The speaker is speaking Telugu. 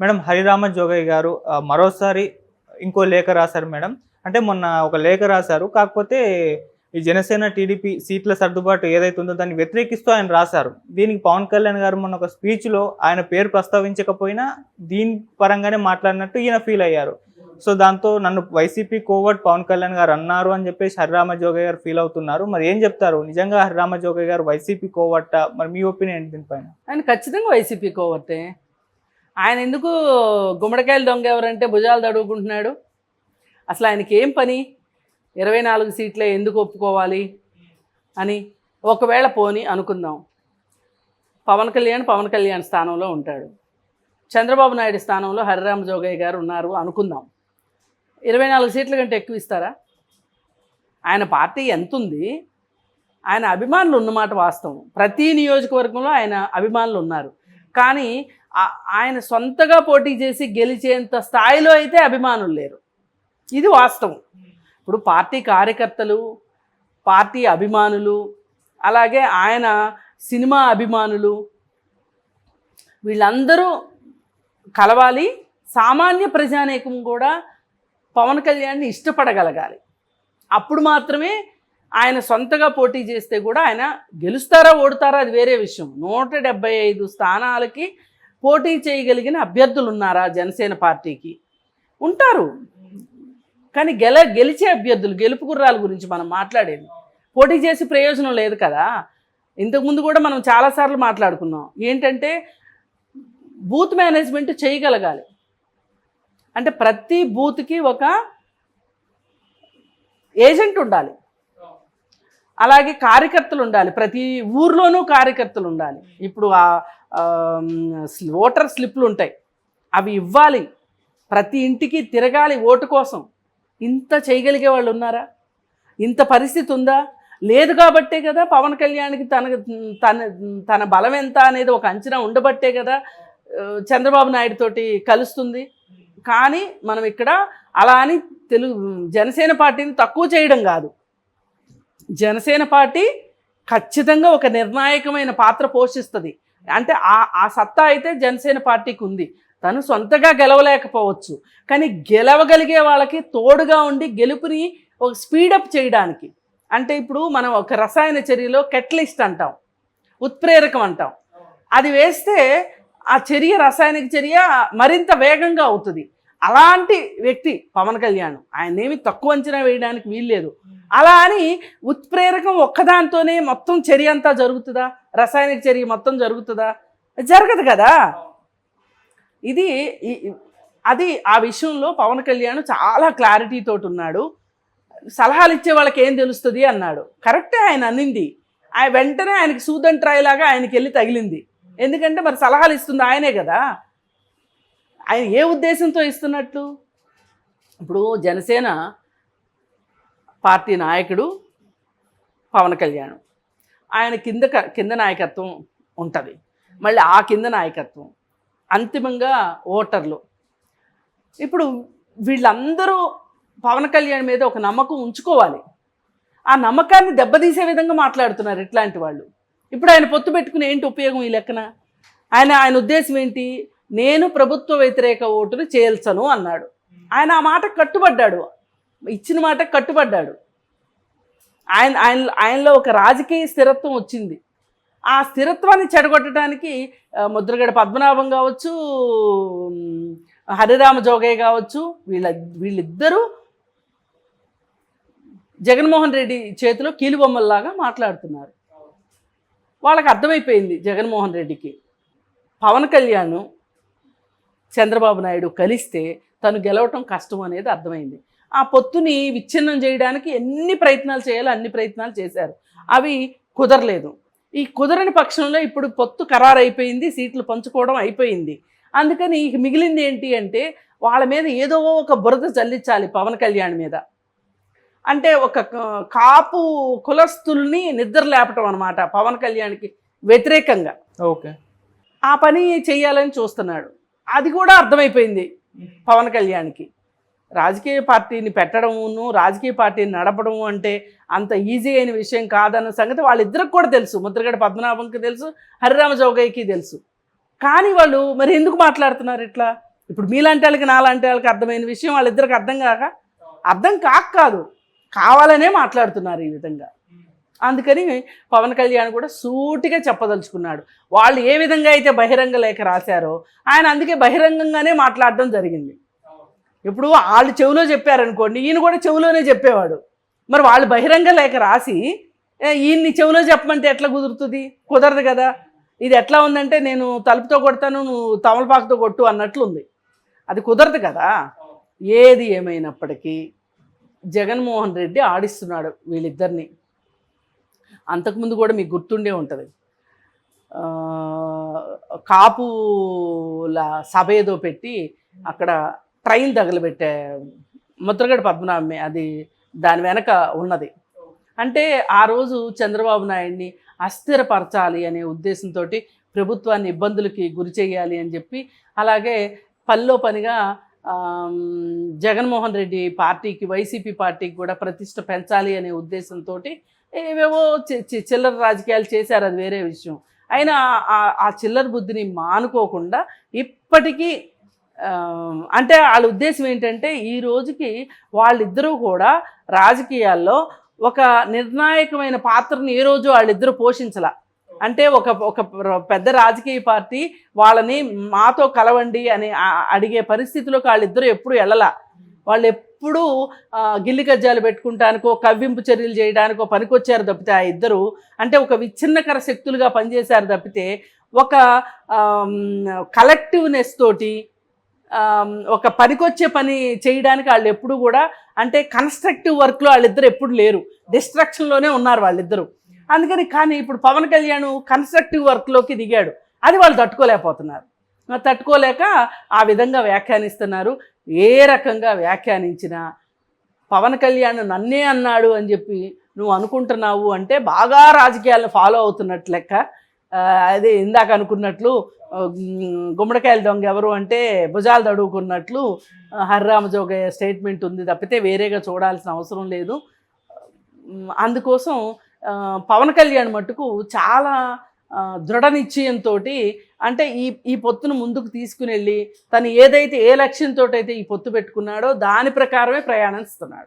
మేడం హరిరామ జోగయ్య గారు మరోసారి ఇంకో లేఖ రాశారు మేడం. అంటే మొన్న ఒక లేఖ రాశారు. కాకపోతే ఈ జనసేన టీడీపీ సీట్ల సర్దుబాటు ఏదైతే ఉందో దాన్ని వ్యతిరేకిస్తూ ఆయన రాశారు. దీనికి పవన్ కళ్యాణ్ గారు మొన్న ఒక స్పీచ్లో ఆయన పేరు ప్రస్తావించకపోయినా దీని పరంగానే మాట్లాడినట్టు ఈయన ఫీల్ అయ్యారు. సో దాంతో నన్ను వైసీపీ కోవర్ట్ పవన్ కళ్యాణ్ గారు అన్నారు అని చెప్పేసి హరిరామ జోగయ్య గారు ఫీల్ అవుతున్నారు. మరి ఏం చెప్తారు? నిజంగా హరిరామ జోగయ్య గారు వైసీపీ కోవర్ట? మరి మీ ఒపీనియన్ దీనిపైన? ఆయన ఖచ్చితంగా వైసీపీ కోవర్టే. ఆయన ఎందుకు గుమ్మడికాయలు దొంగ ఎవరంటే భుజాలు తడువుకుంటున్నాడు అసలు ఆయనకి ఏం పని? ఇరవై నాలుగు సీట్లే ఎందుకు ఒప్పుకోవాలి అని ఒకవేళ పోని అనుకుందాం. పవన్ కళ్యాణ్ పవన్ కళ్యాణ్ స్థానంలో ఉంటాడు. చంద్రబాబు నాయుడు స్థానంలో హరిరామ జోగయ్య గారు ఉన్నారు అనుకుందాం. ఇరవై నాలుగు సీట్ల కంటే ఎక్కువ ఇస్తారా? ఆయన పార్టీ ఎంత ఉంది ఆయన అభిమానులు ఉన్నమాట వాస్తవం. ప్రతి నియోజకవర్గంలో ఆయన అభిమానులు ఉన్నారు. కానీ ఆయన సొంతగా పోటీ చేసి గెలిచేంత స్థాయిలో అయితే అభిమానులు లేరు. ఇది వాస్తవం. ఇప్పుడు పార్టీ కార్యకర్తలు పార్టీ అభిమానులు అలాగే ఆయన సినిమా అభిమానులు వీళ్ళందరూ కలవాలి. సామాన్య ప్రజానేకం కూడా పవన్ కళ్యాణ్ని ఇష్టపడగలగాలి. అప్పుడు మాత్రమే ఆయన సొంతగా పోటీ చేస్తే కూడా ఆయన గెలుస్తారా ఓడతారా అది వేరే విషయం. నూట డెబ్బై ఐదు స్థానాలకి పోటీ చేయగలిగిన అభ్యర్థులు ఉన్నారా జనసేన పార్టీకి? ఉంటారు. కానీ గెల గెలిచే అభ్యర్థులు గెలుపు గుర్రాల గురించి మనం మాట్లాడేది. పోటీ చేసి ప్రయోజనం లేదు కదా. ఇంతకుముందు కూడా మనం చాలాసార్లు మాట్లాడుకున్నాం. ఏంటంటే బూత్ మేనేజ్మెంట్ చేయగలగాలి. అంటే ప్రతి బూత్కి ఒక ఏజెంట్ ఉండాలి. అలాగే కార్యకర్తలు ఉండాలి. ప్రతి ఊర్లోనూ కార్యకర్తలు ఉండాలి. ఇప్పుడు ఆ ఓటర్ స్లిప్లు ఉంటాయి. అవి ఇవ్వాలి. ప్రతి ఇంటికి తిరగాలి ఓటు కోసం. ఇంత చేయగలిగే వాళ్ళు ఉన్నారా? ఇంత పరిస్థితి ఉందా? లేదు కాబట్టే కదా పవన్ కళ్యాణ్కి తన తన తన బలం ఎంత అనేది ఒక అంచనా ఉండబట్టే కదా చంద్రబాబు నాయుడు తోటి కలుస్తుంది. కానీ మనం ఇక్కడ అలా అని తెలుగు జనసేన పార్టీని తక్కువ చేయడం కాదు. జనసేన పార్టీ ఖచ్చితంగా ఒక నిర్ణాయకమైన పాత్ర పోషిస్తుంది. అంటే ఆ ఆ సత్తా అయితే జనసేన పార్టీకి ఉంది. తను సొంతగా గెలవలేకపోవచ్చు. కానీ గెలవగలిగే వాళ్ళకి తోడుగా ఉండి గెలుపుని ఒక స్పీడప్ చేయడానికి. అంటే ఇప్పుడు మనం ఒక రసాయన చర్యలో కెట్లిస్ట్ అంటాం. ఉత్ప్రేరకం అంటాం. అది వేస్తే ఆ చర్య రసాయనిక చర్య మరింత వేగంగా అవుతుంది. అలాంటి వ్యక్తి పవన్ కళ్యాణ్. ఆయన ఏమి తక్కువ అంచనా వేయడానికి వీల్లేదు. అలా అని ఉత్ప్రేరకం ఒక్కదాంతోనే మొత్తం చర్య అంతా జరుగుతుందా? రసాయనిక చర్య మొత్తం జరుగుతుందా? జరగదు కదా. ఇది అది ఆ విషయంలో పవన్ కళ్యాణ్ చాలా క్లారిటీ తోటి ఉన్నాడు. సలహాలు ఇచ్చే వాళ్ళకి ఏం తెలుస్తుంది అన్నాడు. కరెక్టే ఆయన అన్నింది. ఆయన వెంటనే ఆయనకి సూదన్ ట్రై లాగా ఆయనకి వెళ్ళి తగిలింది. ఎందుకంటే మరి సలహాలు ఇస్తుంది ఆయనే కదా. ఆయన ఏ ఉద్దేశంతో ఇస్తున్నట్లు? ఇప్పుడు జనసేన పార్టీ నాయకుడు పవన్ కళ్యాణ్. ఆయన కింద క- కింద నాయకత్వం ఉంటుంది. మళ్ళీ ఆ కింద నాయకత్వం అంతిమంగా ఓటర్లు. ఇప్పుడు వీళ్ళందరూ పవన్ కళ్యాణ్ మీద ఒక నమ్మకం ఉంచుకోవాలి. ఆ నమ్మకాన్ని దెబ్బతీసే విధంగా మాట్లాడుతున్నారు ఇట్లాంటి వాళ్ళు. ఇప్పుడు ఆయన పొత్తు పెట్టుకుని ఏంటి ఉపయోగం ఈ లెక్కన? ఆయన ఆయన ఉద్దేశం ఏంటి? నేను ప్రభుత్వ వ్యతిరేక ఓటును చేల్చను అన్నాడు. ఆయన ఆ మాట కట్టుబడ్డాడు. ఇచ్చిన మాట కట్టుబడ్డాడు. ఆయన ఆయన ఆయనలో ఒక రాజకీయ స్థిరత్వం వచ్చింది. ఆ స్థిరత్వాన్ని చెడగొట్టడానికి ముద్రగడ పద్మనాభం కావచ్చు హరిరామ జోగయ్య కావచ్చు వీళ్ళ వీళ్ళిద్దరూ జగన్మోహన్ రెడ్డి చేతిలో కీలుబొమ్మల్లాగా మాట్లాడుతున్నారు. వాళ్ళకి అర్థమైపోయింది జగన్మోహన్ రెడ్డికి. పవన్ కళ్యాణ్ చంద్రబాబు నాయుడు కలిస్తే తను గెలవటం కష్టం అనేది అర్థమైంది. ఆ పొత్తుని విచ్ఛిన్నం చేయడానికి ఎన్ని ప్రయత్నాలు చేయాలో అన్ని ప్రయత్నాలు చేశారు. అవి కుదరలేదు. ఈ కుదరని పక్షంలో ఇప్పుడు పొత్తు ఖరారు అయిపోయింది సీట్లు పంచుకోవడం అయిపోయింది. అందుకని మిగిలింది ఏంటి అంటే వాళ్ళ మీద ఏదో ఒక బురద చల్లించాలి పవన్ కళ్యాణ్ మీద. అంటే ఒక కాపు కులస్తుల్ని నిద్ర లేపటం అనమాట పవన్ కళ్యాణ్కి వ్యతిరేకంగా. ఓకే. ఆ పని చేయాలని చూస్తున్నాడు. అది కూడా అర్థమైపోయింది పవన్ కళ్యాణ్కి. రాజకీయ పార్టీని పెట్టడమును రాజకీయ పార్టీని నడపడము అంటే అంత ఈజీ అయిన విషయం కాదన్న సంగతి వాళ్ళిద్దరికి కూడా తెలుసు. ముద్రగడ పద్మనాభంకి తెలుసు హరిరామ చౌగయ్యకి తెలుసు. కానీ వాళ్ళు మరి ఎందుకు మాట్లాడుతున్నారు ఇట్లా? ఇప్పుడు మీలాంటి వాళ్ళకి నాలాంటి వాళ్ళకి అర్థమైన విషయం వాళ్ళిద్దరికి అర్థం కాక అర్థం కాక కాదు కావాలనే మాట్లాడుతున్నారు ఈ విధంగా. అందుకని పవన్ కళ్యాణ్ కూడా సూటిగా చెప్పదలుచుకున్నాడు. వాళ్ళు ఏ విధంగా అయితే బహిరంగ లేఖ రాశారో ఆయన అందుకే బహిరంగంగానే మాట్లాడడం జరిగింది. ఇప్పుడు వాళ్ళు చెవిలో చెప్పారనుకోండి ఈయన కూడా చెవిలోనే చెప్పేవాడు. మరి వాళ్ళు బహిరంగ లేఖ రాసి ఈయన్ని చెవిలో చెప్పమంటే ఎట్లా కుదురుతుంది? కుదరదు కదా. ఇది ఎట్లా ఉందంటే నేను తలుపుతో కొడతాను నువ్వు తమలపాకుతో కొట్టు అన్నట్లుంది. అది కుదరదు కదా. ఏది ఏమైనప్పటికీ జగన్మోహన్ రెడ్డి ఆడిస్తున్నాడు వీళ్ళిద్దరిని. అంతకుముందు కూడా మీకు గుర్తుండే ఉంటుంది. కాపుల సభ ఏదో పెట్టి అక్కడ ట్రైన్ తగలబెట్టే ముద్రగడ పద్మనాభమే అది దాని వెనక ఉన్నది. అంటే ఆ రోజు చంద్రబాబు నాయుడిని అస్థిరపరచాలి అనే ఉద్దేశంతో ప్రభుత్వాన్ని ఇబ్బందులకి గురి చేయాలి అని చెప్పి అలాగే పనిలో పనిగా జగన్మోహన్ రెడ్డి పార్టీకి వైసీపీ పార్టీకి కూడా ప్రతిష్ట పెంచాలి అనే ఉద్దేశంతో ఏవేవో చి- చి- చిల్లర రాజకీయాలు చేశారు అది వేరే విషయం. అయినా ఆ- ఆ చిల్లర బుద్ధిని మానుకోకుండా ఇప్పటికీ అంటే వాళ్ళ ఉద్దేశం ఏంటంటే ఈ రోజుకి వాళ్ళిద్దరూ కూడా రాజకీయాల్లో ఒక నిర్ణాయకమైన పాత్రని ఏ రోజు వాళ్ళిద్దరూ పోషించాల. అంటే ఒక ఒక పెద్ద రాజకీయ పార్టీ వాళ్ళని మాతో కలవండి అని అడిగే పరిస్థితిలోకి వాళ్ళిద్దరూ ఎప్పుడు వెళ్ళలా వాళ్ళు ఎప్పుడూ గిల్లి గజ్జాలు పెట్టుకుంటానికో కవ్వింపు చర్యలు చేయడానికో పనికొచ్చారు తప్పితే ఆ ఇద్దరు. అంటే ఒక విచ్ఛిన్నకర శక్తులుగా పనిచేశారు తప్పితే ఒక కలెక్టివ్నెస్ తోటి ఒక పనికొచ్చే పని చేయడానికి వాళ్ళు ఎప్పుడు కూడా అంటే కన్స్ట్రక్టివ్ వర్క్లో వాళ్ళిద్దరు ఎప్పుడు లేరు. డిస్ట్రక్షన్లోనే ఉన్నారు వాళ్ళిద్దరూ. అందుకని కానీ ఇప్పుడు పవన్ కళ్యాణ్ కన్స్ట్రక్టివ్ వర్క్లోకి దిగాడు. అది వాళ్ళు తట్టుకోలేకపోతున్నారు. తట్టుకోలేక ఆ విధంగా వ్యాఖ్యానిస్తున్నారు. ఏ రకంగా వ్యాఖ్యానించినా పవన్ కళ్యాణ్ నన్నే అన్నాడు అని చెప్పి నువ్వు అనుకుంటున్నావు అంటే బాగా రాజకీయాలను ఫాలో అవుతున్నట్లు లెక్క. అదే ఇందాక అనుకున్నట్లు గుమ్మడికాయల దొంగ ఎవరు అంటే భుజాలు తడువుకున్నట్లు ఆ, స్టేట్మెంట్ ఉంది. తప్పితే వేరేగా చూడాల్సిన అవసరం లేదు. అందుకోసం పవన్ కళ్యాణ్ మట్టుకు చాలా దృఢ నిశ్చయంతో అంటే ఈ ఈ పొత్తును ముందుకు తీసుకుని వెళ్ళి తను ఏదైతే ఏ లక్ష్యంతో అయితే ఈ పొత్తు పెట్టుకున్నాడో దాని ప్రకారమే ప్రయాణిస్తున్నాడు